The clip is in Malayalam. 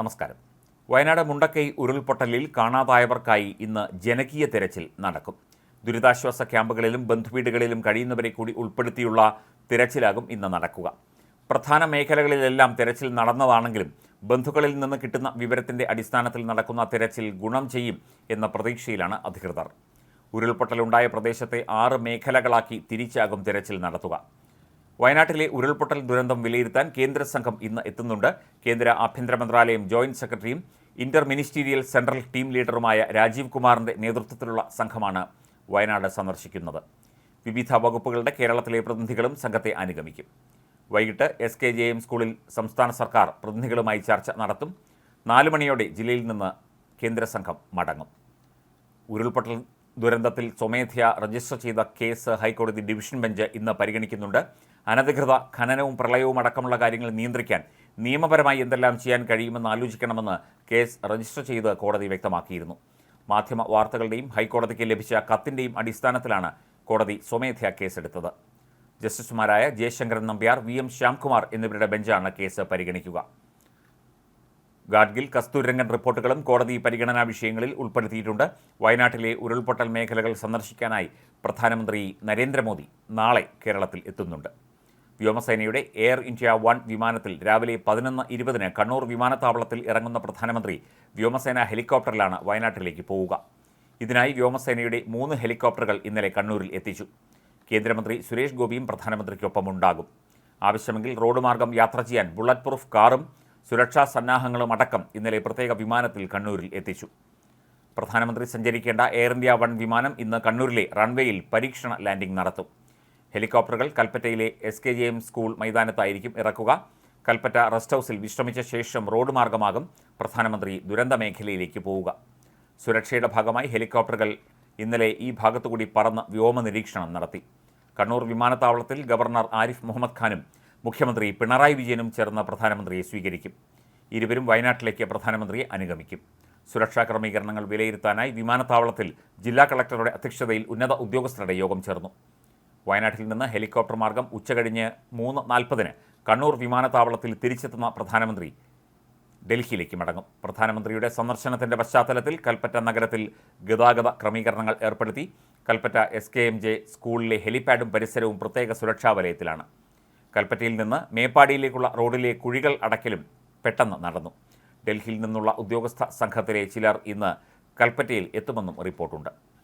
നമസ്കാരം. വയനാട് മുണ്ടക്കൈ ഉരുൾപൊട്ടലിൽ കാണാതായവർക്കായി ഇന്ന് ജനകീയ തെരച്ചിൽ നടക്കും. ദുരിതാശ്വാസ ക്യാമ്പുകളിലും ബന്ധുവീടുകളിലും കഴിയുന്നവരെ കൂടി ഉൾപ്പെടുത്തിയുള്ള തിരച്ചിലാകും ഇന്ന് നടക്കുക. പ്രധാന മേഖലകളിലെല്ലാം തെരച്ചിൽ നടന്നതാണെങ്കിലും ബന്ധുക്കളിൽ നിന്ന് കിട്ടുന്ന വിവരത്തിന്റെ അടിസ്ഥാനത്തിൽ നടക്കുന്ന തിരച്ചിൽ ഗുണം ചെയ്യും എന്ന പ്രതീക്ഷയിലാണ് അധികൃതർ. ഉരുൾപൊട്ടലുണ്ടായ പ്രദേശത്തെ ആറ് മേഖലകളാക്കി തിരിച്ചാകും തിരച്ചിൽ നടത്തുക. വയനാട്ടിലെ ഉരുൾപൊട്ടൽ ദുരന്തം വിലയിരുത്താൻ കേന്ദ്ര സംഘം ഇന്ന് എത്തുന്നുണ്ട്. കേന്ദ്ര ആഭ്യന്തര മന്ത്രാലയം ജോയിന്റ് സെക്രട്ടറിയും ഇന്റർ മിനിസ്റ്റീരിയൽ സെൻട്രൽ ടീം ലീഡറുമായ രാജീവ് കുമാറിന്റെ നേതൃത്വത്തിലുള്ള സംഘമാണ് വയനാട് സന്ദർശിക്കുന്നത്. വിവിധ വകുപ്പുകളുടെ കേരളത്തിലെ പ്രതിനിധികളും സംഘത്തെ അനുഗമിക്കും. വൈകിട്ട് എസ് കെ ജെ എം സ്കൂളിൽ സംസ്ഥാന സർക്കാർ പ്രതിനിധികളുമായി ചർച്ച നടത്തും. നാല് മണിയോടെ ജില്ലയിൽ നിന്ന് കേന്ദ്ര സംഘം മടങ്ങും. ഉരുൾപൊട്ടൽ ദുരന്തത്തിൽ സ്വമേധയാ രജിസ്റ്റർ ചെയ്ത കേസ് ഹൈക്കോടതി ഡിവിഷൻ ബെഞ്ച് ഇന്ന് പരിഗണിക്കുന്നുണ്ട്. അനധികൃത ഖനനവും പ്രളയവും അടക്കമുള്ള കാര്യങ്ങൾ നിയന്ത്രിക്കാൻ നിയമപരമായി എന്തെല്ലാം ചെയ്യാൻ കഴിയുമെന്ന് ആലോചിക്കണമെന്ന് കേസ് രജിസ്റ്റർ ചെയ്ത് കോടതി വ്യക്തമാക്കിയിരുന്നു. മാധ്യമ വാർത്തകളുടെയും ഹൈക്കോടതിക്ക് ലഭിച്ച കത്തിന്റെയും അടിസ്ഥാനത്തിലാണ് കോടതി സ്വമേധയാ കേസെടുത്തത്. ജസ്റ്റിസുമാരായ ജയശങ്കരൻ നമ്പ്യാർ വി എം ശ്യാംകുമാർ എന്നിവരുടെ ബെഞ്ചാണ് കേസ് പരിഗണിക്കുക. ഗാഡ്ഗിൽ കസ്തൂരംഗൻ റിപ്പോർട്ടുകളും കോടതി പരിഗണനാ വിഷയങ്ങളിൽ ഉൾപ്പെടുത്തിയിട്ടുണ്ട്. വയനാട്ടിലെ ഉരുൾപൊട്ടൽ മേഖലകൾ സന്ദർശിക്കാനായി പ്രധാനമന്ത്രി നരേന്ദ്രമോദി നാളെ കേരളത്തിൽ എത്തുന്നുണ്ട്. വ്യോമസേനയുടെ എയർ ഇന്ത്യ വൺ വിമാനത്തിൽ രാവിലെ പതിനൊന്ന് ഇരുപതിന് കണ്ണൂർ വിമാനത്താവളത്തിൽ ഇറങ്ങുന്ന പ്രധാനമന്ത്രി വ്യോമസേന ഹെലികോപ്റ്ററിലാണ് വയനാട്ടിലേക്ക് പോവുക. ഇതിനായി വ്യോമസേനയുടെ മൂന്ന് ഹെലികോപ്റ്ററുകൾ ഇന്നലെ കണ്ണൂരിൽ എത്തിച്ചു. കേന്ദ്രമന്ത്രി സുരേഷ് ഗോപിയും പ്രധാനമന്ത്രിക്കൊപ്പം ഉണ്ടാകും. ആവശ്യമെങ്കിൽ റോഡ് മാർഗം യാത്ര ചെയ്യാൻ ബുള്ളറ്റ് പ്രൂഫ് കാറും സുരക്ഷാ സന്നാഹങ്ങളും അടക്കം ഇന്നലെ പ്രത്യേക വിമാനത്തിൽ കണ്ണൂരിൽ എത്തിച്ചു. പ്രധാനമന്ത്രി സഞ്ചരിക്കേണ്ട എയർ ഇന്ത്യ വൺ വിമാനം ഇന്ന് കണ്ണൂരിലെ റൺവേയിൽ പരീക്ഷണ ലാൻഡിംഗ് നടത്തും. ഹെലികോപ്റ്ററുകൾ കൽപ്പറ്റയിലെ S K J M school മൈതാനത്തായിരിക്കും ഇറക്കുക. കൽപ്പറ്റ റെസ്റ്റ് ഹൗസിൽ വിശ്രമിച്ച ശേഷം റോഡ് മാർഗമാകും പ്രധാനമന്ത്രി ദുരന്ത മേഖലയിലേക്ക് പോവുക. സുരക്ഷയുടെ ഭാഗമായി ഹെലികോപ്റ്ററുകൾ ഇന്നലെ ഈ ഭാഗത്തുകൂടി പറന്ന് വ്യോമ നിരീക്ഷണം നടത്തി. കണ്ണൂർ വിമാനത്താവളത്തിൽ ഗവർണർ ആരിഫ് മുഹമ്മദ് ഖാനും മുഖ്യമന്ത്രി പിണറായി വിജയനും ചേർന്ന് പ്രധാനമന്ത്രിയെ സ്വീകരിക്കും. ഇരുവരും വയനാട്ടിലേക്ക് പ്രധാനമന്ത്രിയെ അനുഗമിക്കും. സുരക്ഷാ ക്രമീകരണങ്ങൾ വിലയിരുത്താനായി വിമാനത്താവളത്തിൽ ജില്ലാ കളക്ടറുടെ അധ്യക്ഷതയിൽ ഉന്നത ഉദ്യോഗസ്ഥരുടെ യോഗം ചേർന്നു. വയനാട്ടിൽ നിന്ന് ഹെലികോപ്റ്റർ മാർഗം ഉച്ചകഴിഞ്ഞ് മൂന്ന് നാൽപ്പതിന് കണ്ണൂർ വിമാനത്താവളത്തിൽ തിരിച്ചെത്തുന്ന പ്രധാനമന്ത്രി ഡൽഹിയിലേക്ക് മടങ്ങും. പ്രധാനമന്ത്രിയുടെ സന്ദർശനത്തിന്റെ പശ്ചാത്തലത്തിൽ കൽപ്പറ്റ നഗരത്തിൽ ഗതാഗത ക്രമീകരണങ്ങൾ ഏർപ്പെടുത്തി. Kalpetta S K M J സ്കൂളിലെ ഹെലിപാഡും പരിസരവും പ്രത്യേക സുരക്ഷാ വലയത്തിലാണ്. കൽപ്പറ്റയിൽ നിന്ന് മേപ്പാടിയിലേക്കുള്ള റോഡിലെ കുഴികൾ അടയ്ക്കലും പെട്ടെന്ന് നടന്നു. ഡൽഹിയിൽ നിന്നുള്ള ഉദ്യോഗസ്ഥ സംഘത്തിലെ ചിലർ ഇന്ന് കൽപ്പറ്റയിൽ എത്തുമെന്നും റിപ്പോർട്ടുണ്ട്.